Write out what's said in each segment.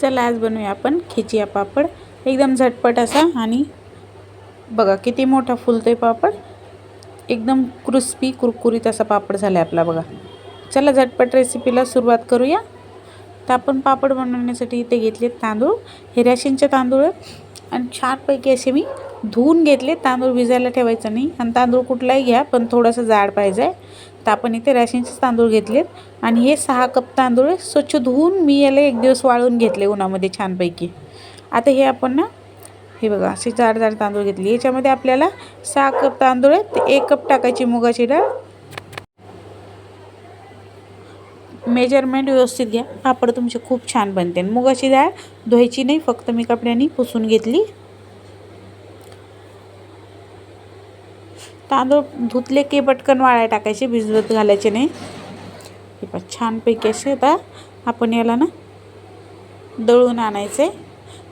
चला आज बनवूया आपण खिचिया पापड. एकदम झटपट असा आणि बघा किती मोठा फुलतोय पापड. एकदम क्रिस्पी कुरकुरीत असा पापड झाला आहे आपला बघा. चला झटपट रेसिपीला सुरुवात करूया. तर आपण पापड बनवण्यासाठी इथे घेतले तांदूळ हे रॅशनचे तांदूळ आणि छानपैकी असे मी धुवून घेतले तांदूळ भिजायला ठेवायचं नाही. आणि तांदूळ कुठलाही घ्या पण थोडंसं जाड पाहिजे. तर आपण इथे राशनचेच तांदूळ घेतलेत. आणि हे सहा कप तांदूळ स्वच्छ धुवून मी याला एक दिवस वाळून घेतले उन्हामध्ये छानपैकी. आता हे आपण ना हे बघा असे जाड जाड तांदूळ घेतले. याच्यामध्ये आपल्याला सहा कप तांदूळ आहे ते एक कप टाकायची मुगाची डाळ. मेजरमेंट व्यवस्थित घ्या. पापड तुमचे खूप छान बनते. मुगाची डाळ धुवायची नाही फक्त मी कपड्याने पुसून घेतली. तांदूळ धुतले की पटकन वाळ्या टाकायचे भिजवत घालायचे नाही. हे पण छानपैकी असे आता आपण याला ना दळून आणायचे.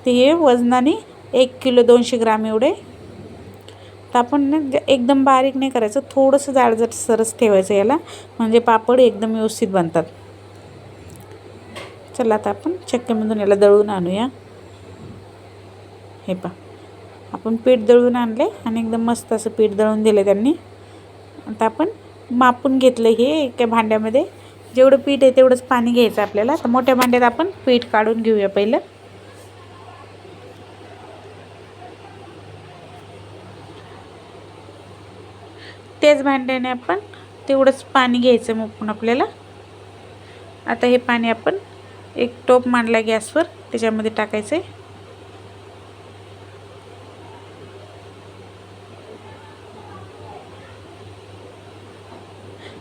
ते हे वजनाने एक किलो दोनशे ग्राम एवढे. तर आपण ना एकदम बारीक नाही करायचं थोडंसं जाड सरस ठेवायचं याला. म्हणजे पापड एकदम व्यवस्थित बनतात. चला आता आपण चक्क्यामधून याला दळून आणूया. हे पा आपण पीठ दळून आणले आणि एकदम मस्त असं पीठ दळून दिलं त्यांनी. आता आपण मापून घेतलं हे एका भांड्यामध्ये. जेवढं पीठ आहे तेवढंच पाणी घ्यायचं आपल्याला. तर मोठ्या भांड्यात आपण पीठ काढून घेऊया पहिलं. तेच भांड्याने आपण तेवढंच पाणी घ्यायचं मग आपल्याला. आता हे पाणी आपण एक टोप मांडला गॅसवर त्याच्यामध्ये टाकायचं आहे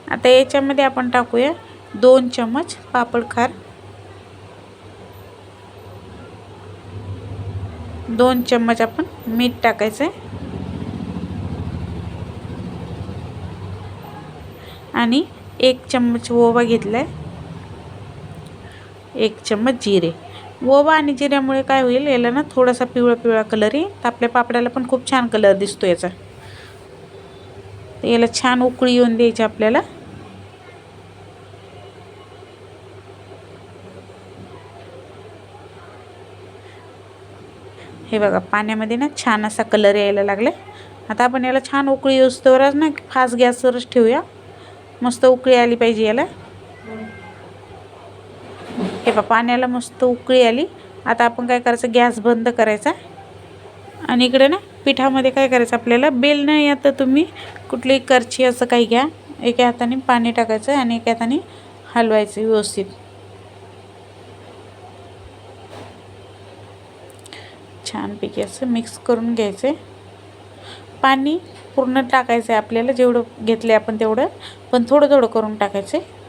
आता याच्यामध्ये आपण टाकूया दोन चम्मच पापड खार. दोन चम्मच आपण मीठ टाकायचं आहे आणि एक चम्मच ओवा घेतला आहे एक चम्मच जिरे. ओवा आणि जिऱ्यामुळे काय होईल याला ना थोडासा पिवळा पिवळा कलर येईल. तर आपल्या पापडाला पण खूप छान कलर दिसतो याचा. याला छान उकळी येऊन द्यायची आपल्याला. हे बघा पाण्यामध्ये ना छान असा कलर यायला लागला. आता आपण याला छान उकळी येऊस्तोवरच ना फास्ट गॅसवरच ठेवूया. मस्त उकळी आली पाहिजे याला. हे बा पाण्याला मस्त उकळी आली. आता आपण काय करायचं गॅस बंद करायचा. आणि इकडे ना पिठामध्ये काय करायचं आपल्याला? बेल नाही आता तुम्ही. कुठली करची असं काही घ्या. एका हाताने पाणी टाकायचं आणि एका हाताने हलवायचं व्यवस्थित. छानपैकी असं मिक्स करून घ्यायचं. आहे पाणी पूर्ण टाकायचं आहे आपल्याला. जेवढं घेतलं आपण तेवढं. पण थोडं थोडं करून टाकायचं आहे.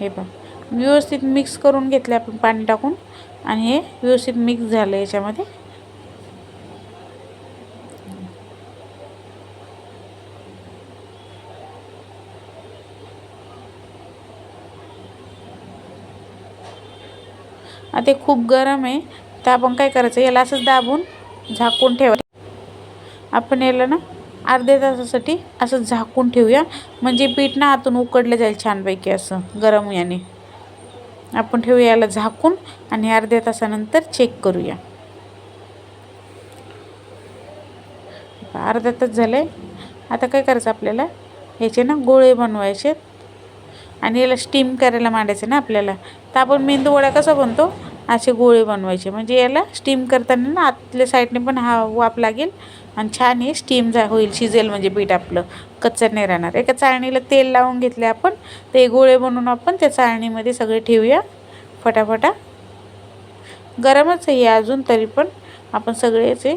हे बघ. व्यवस्थित मिक्स करून घेतले आपण पाणी टाकून. आणि हे व्यवस्थित मिक्स झालं याच्यामध्ये. आता खूप गरम आहे. तर आपण काय करायचं? याला असंच दाबून झाकून ठेवायचं आपण याला ना अर्ध्या तासासाठी असं झाकून ठेवूया. म्हणजे पीठ ना आतून उकडलं जाईल छानपैकी असं गरम याने. आपण ठेवूया याला झाकून आणि अर्ध्या तासानंतर चेक करूया. अर्धा तास झालं आहे आता काय करायचं आपल्याला? याचे ना गोळे बनवायचे आणि याला स्टीम करायला मांडायचे ना आपल्याला. तर आपण मेंदूवड्या कसा बनतो? असे गोळे बनवायचे. म्हणजे याला स्टीम करताना ना आतल्या साईडने पण हा वाफ लागेल. आणि छान हे स्टीम जा होईल शिजेल म्हणजे पीठ आपलं. कच्चं नाही राहणार. एका चाळणीला तेल लावून घेतले आपण ते गोळे बनवून आपण त्या चाळणीमध्ये सगळे ठेवूया. फटाफटा. गरमच आहे अजून तरी पण आपण सगळेचे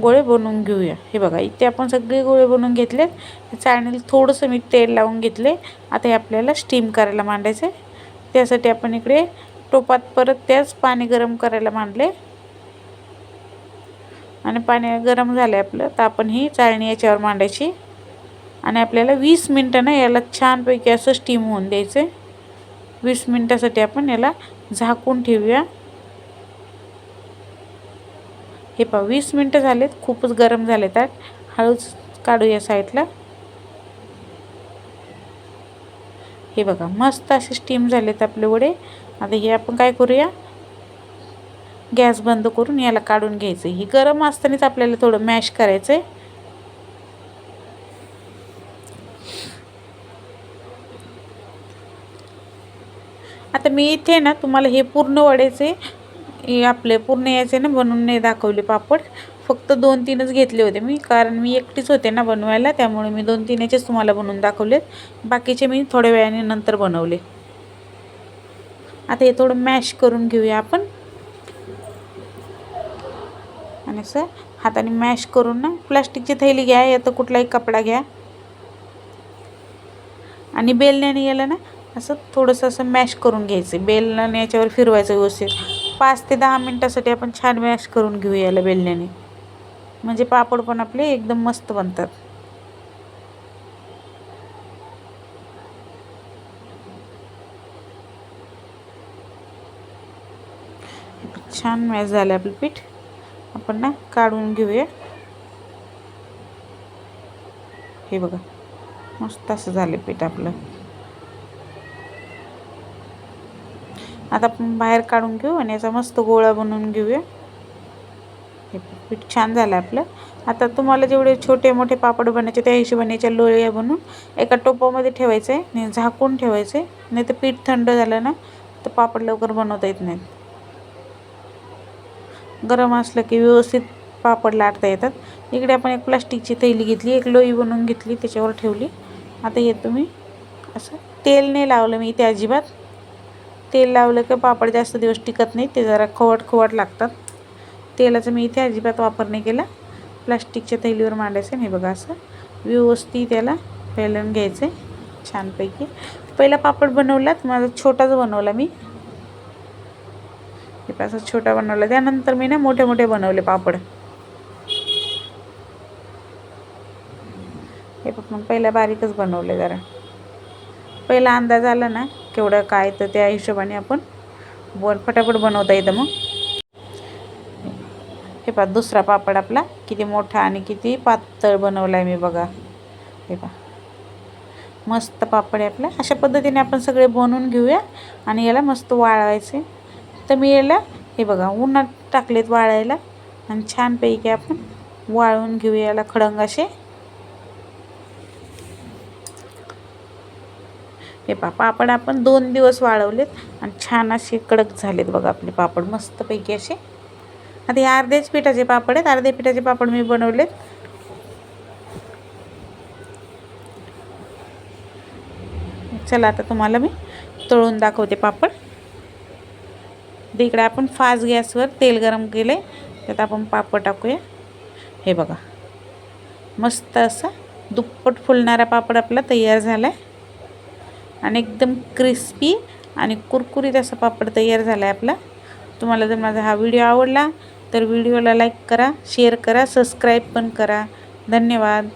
गोळे बनवून घेऊया. हे बघा इथे आपण सगळे गोळे बनवून घेतले चाळणीला थोडंसं मी तेल लावून घेतले. आता हे आपल्याला स्टीम करायला मांडायचं आहे त्यासाठी आपण इकडे टोपात परत त्याच पाणी गरम करायला मांडले. आणि पाणी गरम झालं आहे आपलं तर आपण ही चाळणी याच्यावर मांडायची. आणि आपल्याला वीस मिनटं ना याला छानपैकी असं स्टीम होऊन द्यायचं आहे. वीस मिनटासाठी आपण याला झाकून ठेवूया. हे पहा वीस मिनटं झालेत खूपच गरम झाले त्यात हळूच काढूया साईडला. हे बघा मस्त असे स्टीम झालेत आपले वडे. आता हे आपण काय करूया? गॅस बंद करून याला काढून घ्यायचं. ही गरम असतानाच आपल्याला थोडं मॅश करायचं आहे आता मी इथे ना तुम्हाला हे पूर्ण वड्याचे हे आपले पूर्ण याचे ना बनवून नाही दाखवले पापड. फक्त दोन तीनच घेतले होते मी कारण मी एकटीच होते ना बनवायला त्यामुळे मी दोन तीन याचेच तुम्हाला बनवून दाखवलेत. बाकीचे मी थोड्या वेळाने नंतर बनवले. आता हे थोडं मॅश करून घेऊया आपण. आणि असं हाताने मॅश करून ना प्लास्टिकची थैली घ्या या तर कुठलाही कपडा घ्या. आणि बेलण्याने याला ना असं थोडंसं असं मॅश करून घ्यायचं. बेलण्याने याच्यावर फिरवायचं व्यवस्थित. पाच ते दहा मिनटासाठी आपण छान मॅश करून घेऊ याला बेलण्याने म्हणजे पापड पण आपले एकदम मस्त बनतात. छान मॅश झालं आपलं पीठ. आपण ना काढून घेऊया. हे बघा मस्त असं झालं पीठ आपलं. आता आपण बाहेर काढून घेऊ आणि याचा मस्त गोळा बनवून घेऊया. हे पीठ छान झालं आपलं. आता तुम्हाला जेवढे छोटे मोठे पापड बनायचे त्या हिशोबाने याच्या लोळ्या बनवून एका टोपामध्ये ठेवायचं आहे आणि झाकून ठेवायचं. आहे नाही तर पीठ थंड झालं ना तर पापड लवकर बनवता येत नाहीत. गरम असलं की व्यवस्थित पापड लाटता येतात. इकडे आपण एक प्लास्टिकची थैली घेतली एक लोई बनवून घेतली त्याच्यावर ठेवली. आता हे तुम्ही असं तेल नाही लावलं मी इथे अजिबात. तेल लावलं की पापड जास्त दिवस टिकत नाही ते जरा खवट खवट लागतात. तेलाचं मी इथे अजिबात वापर नाही केला. प्लास्टिकच्या थैलीवर मांडायचं नाही बघा असं व्यवस्थित त्याला पेलून घ्यायचं आहे. छानपैकी. पहिला पापड बनवलात माझा छोटाच बनवला मी. हे असा छोटा बनवला? त्यानंतर मी ना मोठे मोठे बनवले पापड. हे बघ मग पहिला बारीकच बनवले जरा. पहिला अंदाज आला ना केवढं काय तर त्या हिशोबाने आपण बर फटाफट बनवता येतं मग. हे पहा दुसरा पापड आपला किती मोठा आणि किती पातळ बनवला आहे मी बघा. हे पहा. मस्त पापड आहे आपला. अशा पद्धतीने आपण सगळे बनवून घेऊया आणि याला मस्त वाळवायचे. तर मी याला हे बघा उन्हात टाकलेत वाळायला आणि छानपैकी आपण वाळवून घेऊया याला खडंग असे. हे पा पापड आपण दोन दिवस वाळवलेत आणि छान असे कडक झालेत बघा आपले पापड मस्तपैकी असे. आता हे अर्ध्याच पिठाचे पापड आहेत अर्ध्या पिठाचे पापड मी बनवलेत. चला आता तुम्हाला मी तळून दाखवते पापड. इकडे आपण फास्ट गॅसवर तेल गरम केले. त्यात आपण पापड टाकूया. हे बघा. मस्त असा दुप्पट फुलणारा पापड आपला तयार झाला आहे आणि एकदम क्रिस्पी आणि कुरकुरीत असा पापड तयार झाला आहे आपला. तुम्हाला जर माझा हा व्हिडिओ आवडला तर व्हिडिओला लाईक करा शेअर करा सबस्क्राईब पण करा. धन्यवाद.